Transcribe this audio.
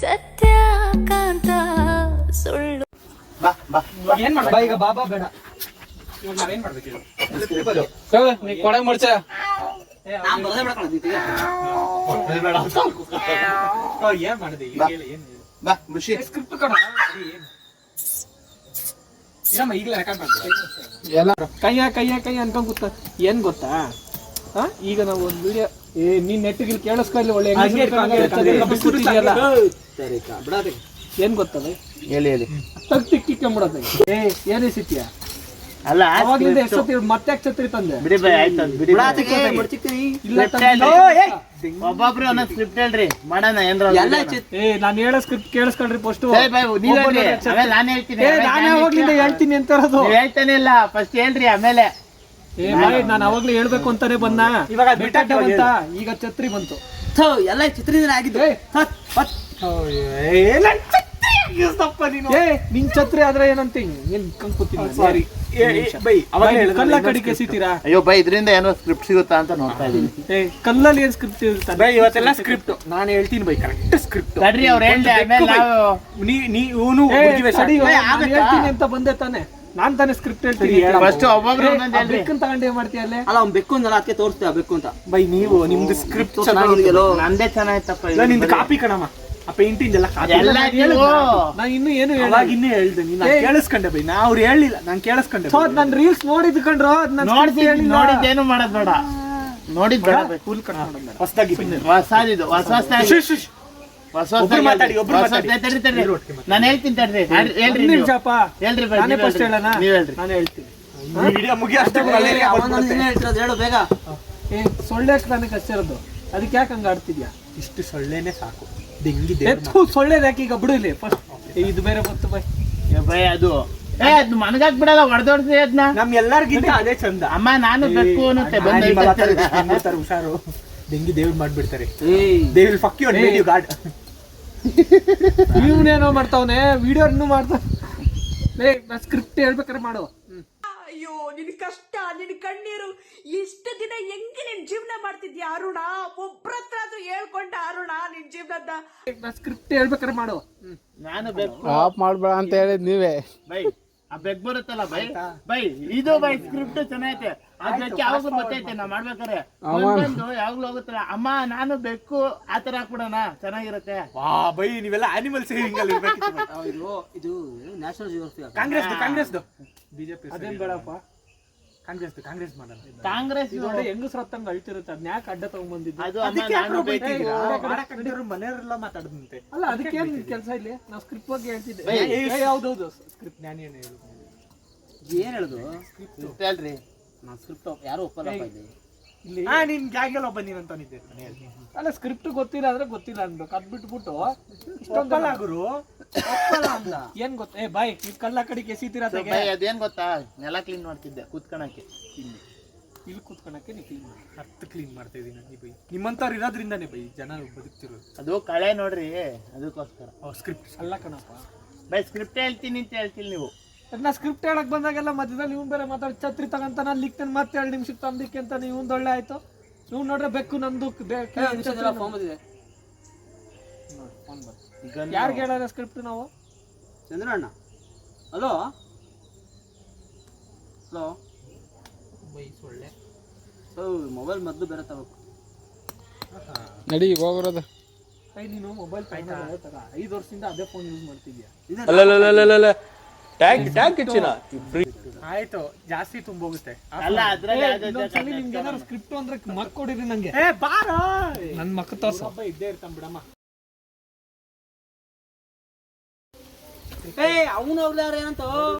ಸತ್ಯಕಾಂತ ಸುಳ್ಳು. ಬಾ ಬಾ. ಏನ್ ಬಾ ಈಗ ಬಾಬಾ ಬೇಡ. ಇವಾಗ ನಾವೇನ್ ಮಾಡ್ಬೇಕು ಕೊಡಂಗ್ ಮುಡ್ಚ. ಏನ್ ಮಾಡಿದೆ? ಏನ್? ಬಾ ಖುಷಿ ಸ್ಕ್ರಿಪ್ಟ್ ಕಣ ಇರಮ್ಮ ಈಗಲೇ ರೆಕಾರ್ಡ್ ಎಲ್ಲ ಕೈಯ ಕೈಯ ಕೈ ಅನ್ಕೊಂಡ್ ಗೊತ್ತ ಏನ್ ಗೊತ್ತಾ? ಈಗ ನಾವು ಒಂದು ವಿಡಿಯೋ ಏ ನೀನ್ ನೆಟ್ಟಿಗೆ ಕೇಳಿಸ್ಕೊಳ್ಳಿ ಒಳ್ಳೆ ಹಂಗೆ ಇರ್ಕೊ, ಹಂಗೆ ಇರ್ಕೊ, ಹಂಗೆ ಇರ್ಕೊ. ಬಿಸ್ಕುಟ್ ಬಿಸ್ಕುಟ್ ಸಾಕು. ಬಿಡಾದೆ. ಏನ್ ಗೊತ್ತದ? ಹೇಳಿ ಹೇಳಿ. ತಗ್ ತಿಕ್ ಏ ಏನೇ ಸಿಟಿಯಾ ಅಲ್ಲ ಅವಾಗಿಂದ ಎಷ್ಟೊತ್ತಿ ಮತ್ತೆ ಛತ್ರಿ ತಂದೆ? ಬಿಡಿ ಬೈ ಆಯ್ತು ಬಿಡಿ. ಇಲ್ಲ ಒಬ್ಬೊಬ್ರು ಒಂದೊಂದು ಸ್ಕ್ರಿಪ್ಟ್ ಹೇಳ್ರಿ. ಮಾಡೋಣ ಏನ್ರ ಎಲ್ಲ ಏ ನಾನ್ ಹೇಳೋ ಸ್ಕ್ರಿಪ್ಟ್ ಕೇಳಿಸ್ಕೊಳ್ರಿ ಫಸ್ಟ್ ಏ ಬೈ ನೀವ್ ಹೇಳ್ರಿ. ಆಮೇಲೆ ನಾನು ಹೇಳ್ತೀನಿ. ನಾನು ಯಾವಾಗ್ಲಿಂದ ಹೇಳ್ತೀನಿ ಅಂತ ಹೇಳ್ತಾನೆ ಇಲ್ಲ ಫಸ್ಟ್ ಹೇಳ್ರಿ ಆಮೇಲೆ. ಏ ಬಾಯ್ ನಾನು ಅವಾಗ್ಲೇ ಹೇಳ್ಬೇಕು ಅಂತಾನೆ ಬಂದ. ಇವಾಗ ಬೆಟ್ಟ ಬಂತ? ಈಗ ಛತ್ರಿ ಬಂತು. ಥೋ ಎಲ್ಲ ಚಿತ್ರದಿಂದ ಆಗಿದ್ದು. ಏ. ನಿನ್. ಛತ್ರಿ ಆದ್ರೆ ಏನಂತ? ಏನ್ ಕಂಕುತ್ತೀನಿ ಸಾರಿ ಕಲ್ಲ ಕಡಿ ಕಡಿಕೆ script. ಅಯ್ಯೋ ಬೈ ಇದರಿಂದ ಏನೋ ಸ್ಕ್ರಿಪ್ಟ್ ಸಿಗುತ್ತಾ ಅಂತ ನೋಡ್ತಾ ಇದೀನಿ ಏ ಕಲ್ಲಲ್ಲಿ ಏನ್ ಸ್ಕ್ರಿಪ್ಟ್ ಇರುತ್ತೆ? ಬೈ ಇವತ್ತೆಲ್ಲ ಸ್ಕ್ರಿಪ್ಟ್ ನಾನು ಹೇಳ್ತೀನಿ ಬೈ ಕರೆಕ್ಟ್ ಸ್ಕ್ರಿಪ್ಟ್ ತಡ್ರಿ ಅವ್ರು ಹೇಳ್ರಿ ಆಮೇಲೆ ನಾವು ನೀ ನೀ ಇವನು ಏ, ಹುಡುಗಿ ತಡಿ, ವೇಷ. ನಾನ್ ಆಗತ್ತಾ? ಹೇಳ್ತೀನಿ ಅಂತ ಬಂದೆ ತಾನೆ. ನಾನ್ ತಾನೇ ಸ್ಕ್ರಿಪ್ಟ್ ಹೇಳ್ತೀನಿ. ಫಸ್ಟ್ ಒಬ್ಬೊಬ್ರು ಒಂದೊಂದು ಹೇಳ್ರಿ. ಬೆಕ್ಕನ್ ತಗೊಂಡು ಏನ್ ಮಾಡ್ತೀಯ ಅಲ್ಲೇ? ಅಲ್ಲ ಅವ್ನ್ ಬೆಕ್ಕು ಅಂದಲ್ಲ ಅದಕ್ಕೆ ತೋರಿಸ್ತೀವಿ ಆ ಬೆಕ್ಕು ಅಂತ. ಬೈ ನೀವು ನಿಮ್ದು ಸ್ಕ್ರಿಪ್ಟ್ ಚೆನ್ನಾಗಿದೆಯಲ್ಲೋ ನಂದೇ ಚೆನ್ನಾಗಿತ್ತಪ್ಪ ಇಲ್ಲ, ನಿಂದು ಕಾಪಿ ಕಣಮ್ಮ. ಆ ಪೇಂಟಿಂಗ್ ಎಲ್ಲ ಕಾಪಿ ಎಲ್ಲ ನೀವು. ನಾನು ಇನ್ನು ಏನು ಹೇಳ ಅವಾಗ ಇನ್ನೇ ಹೇಳ್ದೆ ನೀನು ಏ. ಕೇಳಿಸ್ಕೊಂಡೆ ಬೈ. ನಾ ಅವ್ರು ಹೇಳಿಲ್ಲ ನಾನು ಕೇಳಿಸ್ಕೊಂಡೆ ಸೊ ನಾನು ರೀಲ್ಸ್ ನೋಡಿದ್ ಕಂಡ್ರು ಅದ್ ನನ್ script ನೋಡಿದ್ ಹೇಳಿಲ್ಲ. ನೋಡಿದ್ದೇನು ಮಾಡೋದ್ ಬೇಡ. ನೋಡಿದ್ ಬೇಡ ಬೈ. ಫುಲ್ ಕಟ್ ಮಾಡೋಣ ಹೊಸದಾಗಿ ಹೊಸದಿದು ಹೊಸ ಹೊಸದಾಗಿ ಹೊಸ ಒಬ್ರು ಮಾತಾಡಿ, ಒಬ್ರು ಮಾತಾಡಿ. ತಡ್ರಿ ತಡ್ರಿ. ನಾನು ಹೇಳ್ತೀನಿ ತಡ್ರಿ. ನಾನ್- ಹೇಳ್ರಿ ಒಂದ್ ನೀವು. ನಿಮಿಷಪ್ಪ. ಹೇಳ್ರಿ ನಾನೇ ಫಸ್ಟ್ ಹೇಳ್ರಿ. ಹೇಳಣ? ನೀವ್ ಹೇಳ್ರಿ. ನಾನು ಹೇಳ್ತೀನಿ. ವಿಡಿಯೋ ಮುಗಿ ಅಷ್ಟೇ ಮಲೇರಿಯಾ ಅವನ ಬಂದ್ಬಿಡುತ್ತೆ. ಹೇಳು ಬೇಗ. ಏ ಸೊಳ್ಳೆ ನನಗೆ ಹಚ್ಚಿರೋದು ಅದಕ್ಕೆ ಯಾಕೆ ಹಂಗ ಆಡ್ತಿದ್ಯಾ? ಇಷ್ಟು ಸೊಳ್ಳೆನೆ ಸಾಕು. ಎತ್ತು ಸೊಳ್ಳೆ ಯಾಕೆ ಈಗ ಬಿಡು ಇಲ್ಲಿ ಫಸ್ಟ್ ಇದು ಬೇರೆ ಬಂತು ಬೈ. ಏ ಬೈ ಅದು. ಏ ಅದ್ ಮನಗಾಕ್ ಬಿಡಲ್ಲ ಹೊಡೆದೋಡ್ಸಿ ಅದ್ನ. ನಮ್ ಎಲ್ಲರಿಗಿಂತ ಅದೇ ಚಂದ. ಅಮ್ಮ ನಾನು ಬೇಕು ಅನ್ನತ್ತೆ ಬಂದು ಹುಷಾರು. ಡೆಂಗಿ ದೇವ್ರು ಮಾಡ್ಬಿಡ್ತಾರೆ. ಏಯ್. ದೇ ವಿಲ್ ಫಕ್ ಯು ಏ. You god. ಇವನೇನೋ ಮಾಡ್ತಾವನೆ ವಿಡಿಯೋ ಇನ್ನೂ ಮಾಡ್ತಾವ ಏ ಸ್ಕ್ರಿಪ್ಟ್ ಹೇಳ್ಬೇಕಾರೆ ಮಾಡು. ಅಯ್ಯೋ ನಿನ್ ಕಷ್ಟ ನಿನ್ ಕಣ್ಣೀರು. ಇಷ್ಟು ದಿನ ಹೆಂಗೆ ನಿನ್ ಜೀವನ ಮಾಡ್ತಿದ್ಯಾ ಅರುಣ? ಒಬ್ಬರತ್ರ ಅದು ಆದ್ರೂ ಹೇಳ್ಕೊಂಡ ಅರುಣ ನಿನ್ ಜೀವನದ ನಾ ಸ್ಕ್ರಿಪ್ಟ್ ಹೇಳ್ಬೇಕಾರೆ ಮಾಡು. ನಾನು ಬೇಕು. ಆಫ್ ಮಾಡ್ಬೇಡ ಅಂತ ಹೇಳಿದ್ ನೀವೇ. ಬೈ. ಆ ಬೆಗ್ ಬರುತ್ತಲ್ಲ ಬೈ ಬೈ ಇದು ಬೈ ಸ್ಕ್ರಿಪ್ಟ್ ಚೆನ್ನಾಗೈತೆ. ಅದಕ್ಕೆ ಯಾವಾಗ ಗೊತ್ತೈತೆ ನಾ ಮಾಡ್ಬೇಕಾರೆ ಬಂದು ಯಾವಾಗ್ಲೂ ಹೋಗುತ್ತಲ್ಲ ಅಮ್ಮ ನಾನು ಬೆಕ್ಕು ಆತರ ಹಾಕ್ಬಿಡೋಣ ಚೆನ್ನಾಗಿರುತ್ತೆ. ವಾ ಬೈ ನೀವೆಲ್ಲ ಆನಿಮಲ್ ಸೇವಿಂಗ್ ಅಲ್ಲಿ ಇರ್ಬೇಕು ಇದು ಇದು national geography Congress Congress BJP ಅದೇನ್ ಬೇಡಪ್ಪ? ಕಾಂಗ್ರೆಸ್ ಕಾಂಗ್ರೆಸ್ ಮಾಡಲ್ಲ. ಕಾಂಗ್ರೆಸ್ ನೋಡಿ ಹೆಂಗಸ್ರ ಹತ್ತಂಗ ಅಳ್ತಿರುತ್ತೆ ಅದ್ನ ಯಾಕೆ ಅಡ್ಡ ತಗೊಂಡ್ಬಂದಿದ್ದು ಅದು ಮನೆಯವರೆಲ್ಲ ಮಾತಾಡದಂತೆ. ಅಲ್ಲ ಅದಕ್ಕೆ ಏನ್ ಕೆಲಸ ಇಲ್ಲಿ? ನಾವು ಸ್ಕ್ರಿಪ್ಟ್ ಬಗ್ಗೆ ಹೇಳ್ತಿದ್ದೆ. ಯಾವ್ದೌದು ಸ್ಕ್ರಿಪ್ಟ್ ನಾನು ಏನು ಹೇಳುದು ಏನ್ ಹೇಳುದು? ಸ್ಕ್ರಿಪ್ಟ್ ಹೇಳ್ರಿ. ನಾನು ಸ್ಕ್ರಿಪ್ಟ್ ಯಾರು ಒಪ್ಪಲ್ಲ ಇಲ್ಲಿ? ಇಲ್ಲಿ ಹಾ ನಿನ್ ಗ್ಯಾಂಗಲ್ಲಿ ಒಬ್ಬ ನೀನ್ ಅಂತಾನಿದ್ದೆ ಅಲ್ಲ ಸ್ಕ್ರಿಪ್ಟ್ ಗೊತ್ತಿಲ್ಲ ಅಂದ್ರೆ ಗೊತ್ತಿಲ್ಲ ಅನ್ಬೇಕು. ಅದ್ ಬಿಟ್ಬಿಟ್ಟು ಒಪ್ಪಲ್ಲ ಗುರು. ಏನ್ ಗೊತ್ತ ಏ ಬಾಯ್ ಈ ಕಲ್ಲ ಕಡೆಗೆ ಎಸಿತೀರ ಅದೇನ್ ಗೊತ್ತಾ? ನೆಲ ಕ್ಲೀನ್ ಮಾಡ್ತಿದ್ದೆ ಕೂತ್ಕೊಳಕ್ಕೆ ಇಲ್ಲಿ ಇಲ್ಲಿ ಕೂತ್ಕೊಳಕ್ಕೆ ನೀವು ಕ್ಲೀನ್ ಮಾಡಿ. ಹತ್ತು ಕ್ಲೀನ್ ಮಾಡ್ತಾ ಇದೀನಿ ಬೈ ನಿಮ್ಮಂತವ್ರು ಇರೋದ್ರಿಂದಾನೇ ಬೈ ಜನ ಬದುಕ್ತಿರೋದು. ಅದು ಕಳೆ ನೋಡ್ರಿ ಅದಕ್ಕೋಸ್ಕರ. ಸ್ಕ್ರಿಪ್ಟ್ ಅಲ್ಲ ಕಣಪ್ಪ. ಬೈ ಸ್ಕ್ರಿಪ್ಟ್ ಹೇಳ್ತೀನಿ ಅಂತ ಹೇಳ್ತೀನಿ ನೀವು. ನಾ ಸ್ಕ್ರಿಪ್ಟ್ ಹೇಳಕ್ ಬಂದಾಗೆಲ್ಲ ಮಧ್ಯದಲ್ಲಿ ಇವ್ನು ಬೇರೆ ಮಾತಾಡಿ ಛತ್ರಿ ತಗಂತ ನಾನು ಲಿಕ್ತೇನೆ ಮತ್ತೆ ಎರಡು ನಿಮಿಷಕ್ಕೆ ತಂದಿಕ್ಕೆ ಅಂತ ನೀವು ಒಳ್ಳೆ ಆಯ್ತು. ನೀವು ನೋಡ್ರೆ ಬೆಕ್ಕು ನಂದು ಫೋನ್ ಈಗ ಯಾರಿಗೆ ಹೇಳೋಣ ಸ್ಕ್ರಿಪ್ಟ್ ನಾವು? ಚಂದ್ರಣ್ಣ. ಹಲೋ ಹಲೋ ಮೊಬೈಲ್ ಮೊದಲು ಬೇರೆ ತಗೋಬೇಕು. ನಡಿ ಹೋಗ್ರದ ಐ ನೀನು ಮೊಬೈಲ್ ಐದು ವರ್ಷದಿಂದ ಅದೇ ಫೋನ್ ಯೂಸ್ ಮಾಡ್ತಿದ್ಯಾ? ಅಲ್ಲ ಟ್ಯಾಂಕ್ ಟ್ಯಾಂಕ್ ಹೆಚ್ಚಿನ ಆಯ್ತು ಜಾಸ್ತಿ ತುಂಬೋಗುತ್ತೆ. ಅಲ್ಲ ಅದ್ರಲ್ಲಿ ಯಾವ್ದು ಇನ್ನೊಂದ್ಸಲಿ ನಿಮ್ಗೆ ಏನಾದ್ರು ಸ್ಕ್ರಿಪ್ಟ್ ಅಂದ್ರೆ ಮಕ್ ಕೊಡಿರಿ ನಂಗೆ. ಏ ಬಾರ! ನನ್ ಮಕ್ಕ ತೋರ್ಸ. ಇದ್ದೇ ಇರ್ತಾನ ಬಿಡಮ್ಮ. ಏಯ್ ಅವನು ಅವ್ರು ಏನಂತ